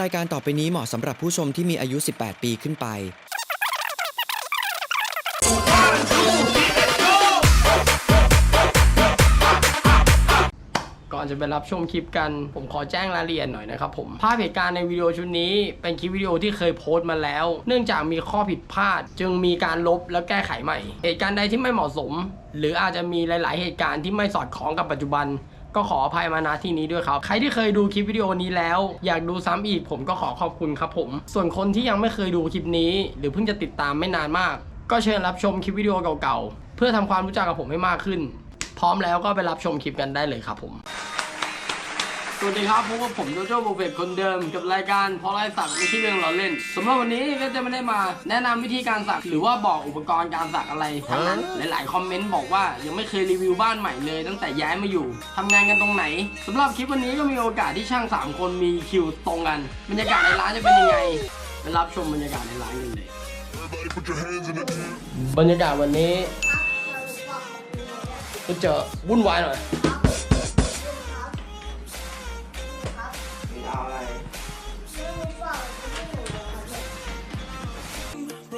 รายการต่อไปนี้เหมาะสำหรับผู้ชมที่มีอายุ 18 ปีขึ้นไป ก่อนจะไปรับชมคลิปกันผมขอแจ้งรายละเอียดหน่อยนะครับผมภาพเหตุการณ์ในวิดีโอชุดนี้ เป็นคลิปวิดีโอที่เคยโพสต์มาแล้ว เนื่องจากมีข้อผิดพลาด จึงมีการลบและแก้ไขใหม่ เหตุการณ์ใดที่ไม่เหมาะสม หรืออาจจะมีหลาย ๆ เหตุการณ์ที่ไม่สอดคล้องกับปัจจุบัน ก็ขออภัยมาณที่นี้ด้วยครับ ใครที่เคยดูคลิปวิดีโอนี้แล้ว อยากดูซ้ำอีกผมก็ขอขอบคุณครับผม ส่วนคนที่ยังไม่เคยดูคลิปนี้ หรือเพิ่งจะติดตามไม่นานมาก ก็เชิญรับชมคลิปวิดีโอเก่าๆ เพื่อทำความรู้จักกับผมให้มากขึ้น พร้อมแล้วก็ไปรับชมคลิปกันได้เลยครับผม สวัสดีครับพบกับผมโจโจ้โบเฟตคนเดิมกับรายการเพราะไรสักไม่ใช่เรื่องเราเล่นสำหรับวันนี้ก็จะไม่ได้มาแนะนำวิธีการสักหรือว่าบอกอุปกรณ์การสักอะไรทั้งนั้นหลาย ๆ คอมเมนต์บอกว่ายังไม่เคยรีวิวบ้านใหม่เลย ตั้งแต่ย้ายมาอยู่ทำงานกันตรงไหนสำหรับคลิปวันนี้ก็มีโอกาสที่ช่าง 3 คนมีคิวตรงกันบรรยากาศในร้านจะเป็นยังไงไปรับชมบรรยากาศในร้านกันเลย Everybody put your hands in the air. บรรยากาศวันนี้ก็เจอวุ่นวายหน่อย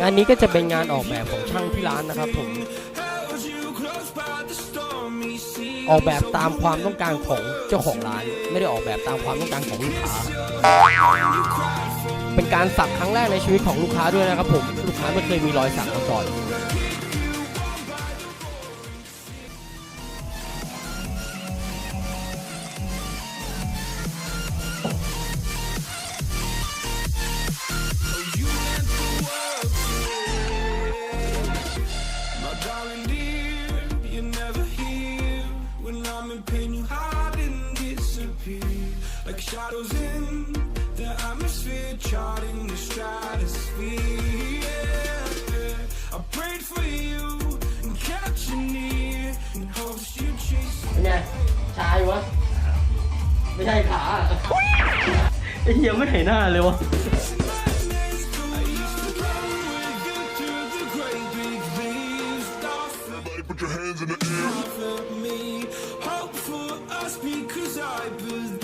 งานนี้ก็จะเป็นงานออกแบบของช่างที่ร้านนะครับผม ออกแบบตามความต้องการของเจ้าของร้าน ไม่ได้ออกแบบตามความต้องการของลูกค้า เป็นการสักครั้งแรกในชีวิตของลูกค้าด้วยนะครับผม ลูกค้าไม่เคยมีรอยสักมาก่อน My darling dear, you're never here. When I'm in pain, you hide and disappear. Like shadows in the atmosphere, charting the stratosphere. Yeah. I prayed for you and kept you near in hopes you'd chase เป็นไงชายวะ ไม่ใช่ขาไอ้เหี้ยไม่เห็นหน้าเลยวะ your hands in the air. for me. Hope for us because I believe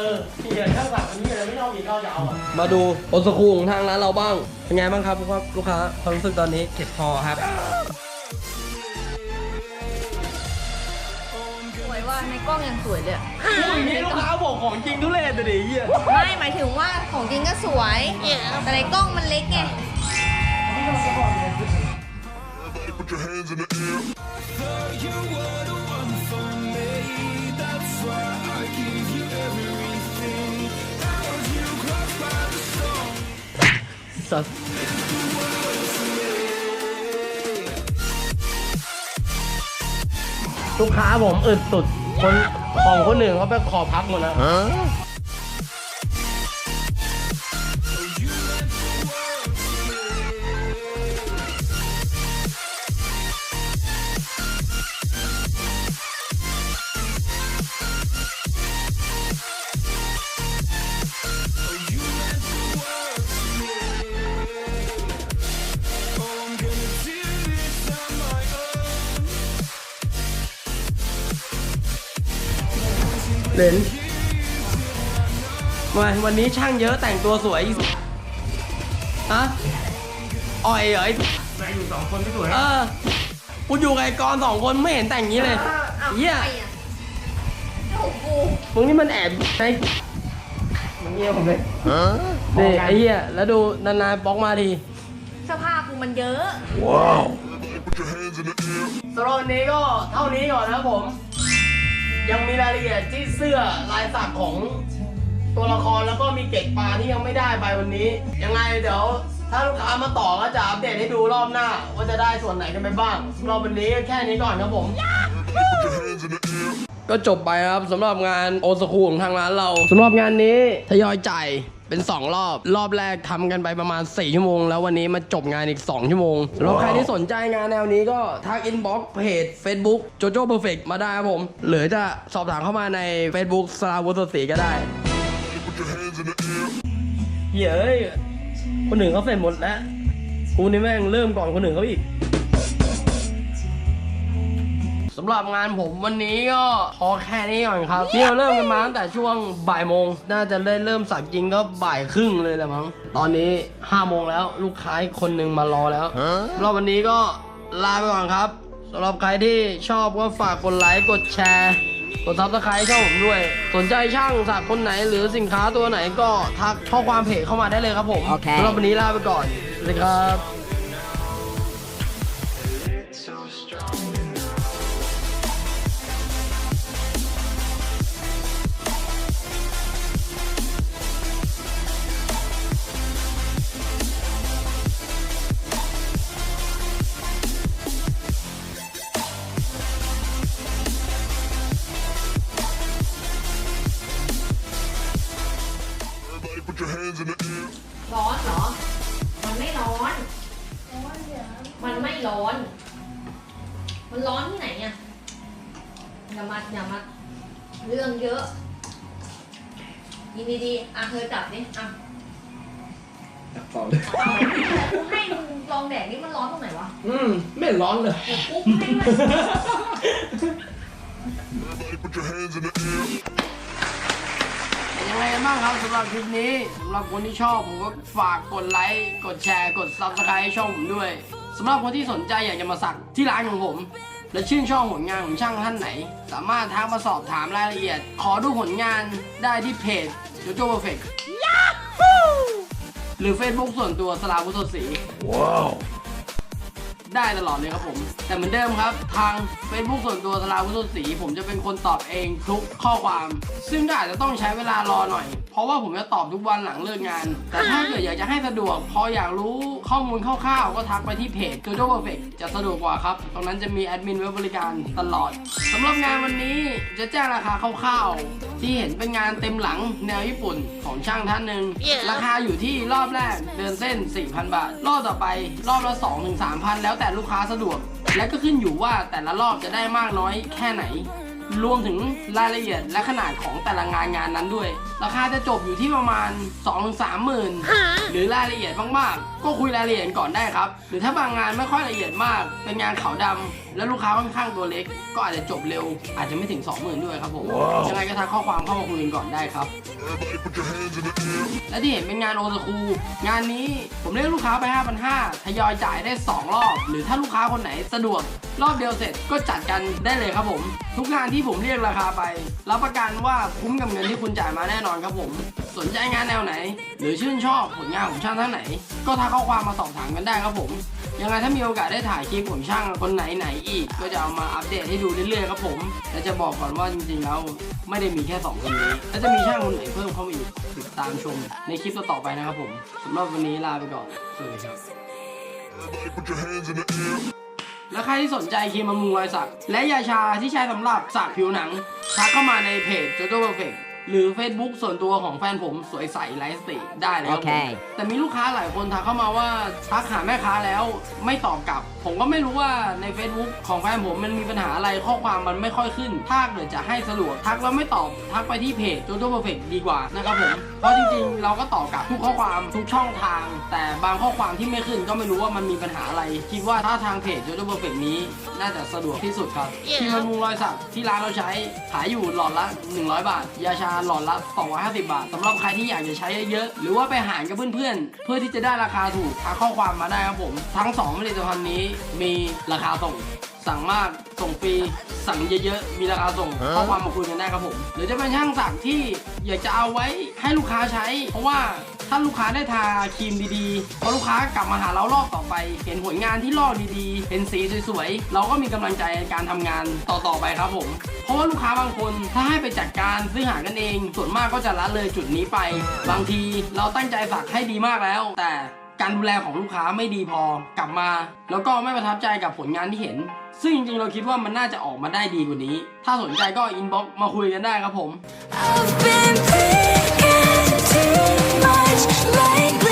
ออเหี้ยถ้าสั่งวันนี้เลยไม่ต้องกินข้าวเช้าอะมาดูโอสคูของทางร้านเราบ้าง เป็นไงบ้างครับครับลูกค้าความรู้สึกตอนนี้เจ็บคอครับสวยว่าในกล้องยังสวยเลยอะนี่ลูกค้าบอกของจริงทุเรศเลยดิเหี้ยไม่หมายถึงว่าของจริงก็สวย แต่ในกล้องมันเล็กไง Everybody put your hands in the air. สัสลูกค้าผมอึดสุด คนของคนหนึ่งเขาไปขอพักหมดแล้ว เลนมาวันนี้ช่างเยอะแต่งตัวสวยฮะอ่อยเหรอไอ้แต่งอยู่สองคนไม่สวยเออกูอยู่กับไอ้กรณ์สองคนไม่เห็นแต่งอย่างนี้เลยเฮียโอ้โหมึงนี่มันแอบใช้มึงเงี้ยผมเลยนี่ไอ้เหี้ยแล้วดูนานๆบล็อกมาทีเสื้อผ้ากูมันเยอะ Everybody put your hands in the air. สำหรับวันนี้ก็เท่านี้ก่อนนะครับผม ยังมีรายละเอียดที่เสื้อลายสักของตัวละครแล้วก็มีเกล็ดปลาที่ยังไม่ได้ไปวันนี้ ยังไงเดี๋ยว ถ้าลูกค้ามาต่อก็จะอัปเดตให้ดูรอบหน้า ว่าจะได้ส่วนไหนกันไปบ้างสำหรับวันนี้แค่นี้ก่อนครับผม ก็จบไปครับสำหรับงานโอสคูของทางร้านเราสำหรับงานนี้ทยอยจ่าย เป็น 2 รอบ รอบแรกทำกันไปประมาณ 4 ชั่วโมง แล้ววันนี้มาจบงานอีก 2 ชั่วโมงสำหรับใครที่สนใจงานแนวนี้ก็ทักอินบ็อกเพจ Facebook JoJo Perfect มาได้ครับผม หรือจะสอบถามเข้ามาใน Facebook สลาวุฒิศรีก็ได้เฮ้ยคนหนึ่งเขาเสร็จหมดแล้วกูนี่แม่งเริ่มก่อนคนหนึ่งเขาอีก สำหรับงานผมวันนี้ก็พอแค่นี้ก่อนครับนี่เราเริ่มกันมาตั้งแต่ช่วงบ่ายโมง น่าจะได้เริ่มสักจริงก็บ่ายครึ่งเลยแหละมั้ง ตอนนี้ห้าโมงแล้วลูกค้าอีกคนหนึ่งมารอแล้วสำหรับวันนี้ก็ลาไปก่อนครับสำหรับใครที่ชอบก็ฝากกดไลค์กดแชร์กดซับสไครต์ช่องผมด้วย สนใจช่างสักคนไหนหรือสินค้าตัวไหนก็ทักข้อความเพจเข้ามาได้เลยครับผมโอเคสำหรับวันนี้ลาไปก่อนสวัสดีครับ มันร้อนที่ไหนเนี่ยอย่ามาอย่ามาเรื่องเยอะยินดีๆอะเธอจับดิอะเอากูให้มึงลองแดดนี่มันร้อนตรงไหนวะอืมไม่ร้อนเลยกูปุ๊บให้ด้วย Everybody put your hands in the air. เป็นยังไงกันบ้างครับสำหรับคลิปนี้สำหรับคนที่ชอบผมก็ฝากกดไลค์ กดแชร์ กด subscribe ให้ช่องผมด้วย สำหรับคนที่สนใจอยากจะมาสักที่ร้านของผม และชื่นชอบผลงานของช่างท่านไหน สามารถทักมาสอบถามรายละเอียด ขอดูผลงานได้ที่เพจ JoJo Perfect หรือ Facebook ส่วนตัวสลาวุฒิสดศรี ได้ตลอดเลยครับผม แต่เหมือนเดิมครับ ทาง Facebook ส่วนตัวสลาวุฒิศรีผมจะเป็นคนตอบเองทุกข้อความ ซึ่งก็อาจจะต้องใช้เวลารอหน่อย เพราะว่าผมจะตอบทุกวันหลังเลิกงาน แต่ถ้าเกิดอยากจะให้สะดวก พออยากรู้ข้อมูลคร่าวๆ ก็ทักไปที่เพจ JoJo Perfect จะสะดวกกว่าครับ ตรงนั้นจะมีแอดมินไว้บริการตลอดสำหรับงานวันนี้จะแจ้งราคาคร่าวๆ ที่เห็นเป็นงานเต็มหลังแนวญี่ปุ่นของช่างท่านหนึ่งราคาอยู่ที่รอบแรกเดินเส้น 4,000 บาท รอบต่อไป รอบละ 2-3,000 แล้วแต่ลูกค้าสะดวก และก็ขึ้นอยู่ว่าแต่ละรอบจะได้มากน้อยแค่ไหน รวมถึงรายละเอียดและขนาดของแต่ละงานงานนั้นด้วย ราคาจะจบอยู่ที่ประมาณ 2-3หมื่นหรือรายละเอียดมากๆ ก็คุยรายละเอียดก่อนได้ครับ หรือถ้าบางงานไม่ค่อยละเอียดมาก เป็นงานขาวดำและลูกค้าค่อนข้างตัวเล็ก ก็อาจจะจบเร็ว อาจจะไม่ถึง 20,000 ด้วยครับผมยังไงก็ทักข้อความเข้ามาคุยกันก่อนได้ครับ Everybody put your hands in the air. และที่เห็นเป็นงานโอ a คูงานนี้ผมเรียกลูกค้าไป 5,500ทยอยจ่ายได้ 2 รอบ หรือถ้าลูกค้าคนไหนสะดวก รอบเดียวเสร็จก็จัดกันได้เลยครับผม ทุกงานที่ผมเรียกราคาไป รับประกันว่าคุ้มกับเงินที่คุณจ่ายมาแน่นอนครับผม สนใจงานแนวไหน หรือชื่นชอบผลงานของช่างท่านไหน ก็ทักข้อความมาสอบถามกันได้ครับผม ยังไงถ้ามีโอกาสได้ถ่ายคลิปของช่างคนไหนไหนๆอีก ก็จะเอามาอัปเดตให้ดูเรื่อยๆครับผมและจะบอกก่อนว่าจริงๆแล้วไม่ได้มีแค่สองคนนี้และจะมีช่างคนไหนเพิ่มเข้ามาอีกติดตามชมในคลิปต่อๆไปนะครับผมสำหรับวันนี้ลาไปก่อนสวัสดีครับ put your hands in the air. และใครที่สนใจครีมบำรุงรอยสัก และยาชาที่ใช้สำหรับสักผิวหนังทักเข้ามาในเพจ JoJo Perfect หรือ Facebook ส่วนตัวของแฟนผมสวยใสไลฟ์สติได้เลยครับผมโอเคแต่มีลูกค้าหลายคนทักเข้ามาว่าทักหาแม่ค้าแล้วไม่ตอบกลับ ผมก็ไม่รู้ว่าใน Facebook ของแฟนผมมันมีปัญหาอะไรข้อความมันไม่ค่อยขึ้น ถ้าเกิดจะให้สะดวกทักแล้วไม่ตอบทักไปที่เพจ JoJo Perfect ดีกว่านะครับผม เพราะจริงๆ เราก็ตอบกลับทุกข้อความทุกช่องทาง แต่บางข้อความที่ไม่ขึ้นก็ไม่รู้ว่ามันมีปัญหาอะไร คิดว่าถ้าทางเพจ JoJo Perfect นี้ น่าจะสะดวกที่สุดครับที่มันมุงรอยสักที่ร้านเราใช้ขายอยู่หลอดละ 100 บาท ยาชาหลอดละ 250 บาทสำหรับใครที่อยากจะใช้เยอะๆหรือว่าไปหารกับเพื่อนๆ เพื่อที่จะได้ราคาถูกทักข้อความมาได้ครับผม ทั้ง 2 ผลิตภัณฑ์นี้มีราคาส่ง สั่งมากส่งฟรีสั่งเยอะๆ มีราคาส่งข้อความมาคุยกันได้ครับผม หรือจะเป็นช่างสักที่อยากจะเอาไว้ให้ลูกค้าใช้ เพราะว่า ถ้าลูกค้าได้ทาครีมดีๆพอลูกค้ากลับมาหาเรารอบต่อไป เห็นผลงานที่ลอกดีๆ เห็นสีสวยๆ เราก็มีกำลังใจในการทำงานต่อๆไปครับผม เพราะว่าลูกค้าบางคนถ้าให้ไปจัดการซื้อหากันเอง ส่วนมากก็จะละเลยจุดนี้ไป บางทีเราตั้งใจสักให้ดีมากแล้ว แต่การดูแลของลูกค้าไม่ดีพอกลับมา แล้วก็ไม่ประทับใจกับผลงานที่เห็น ซึ่งจริงๆ เราคิดว่ามันน่าจะออกมาได้ดีกว่านี้ ถ้าสนใจก็อินบ็อกมาคุยกันได้ครับผม I've been like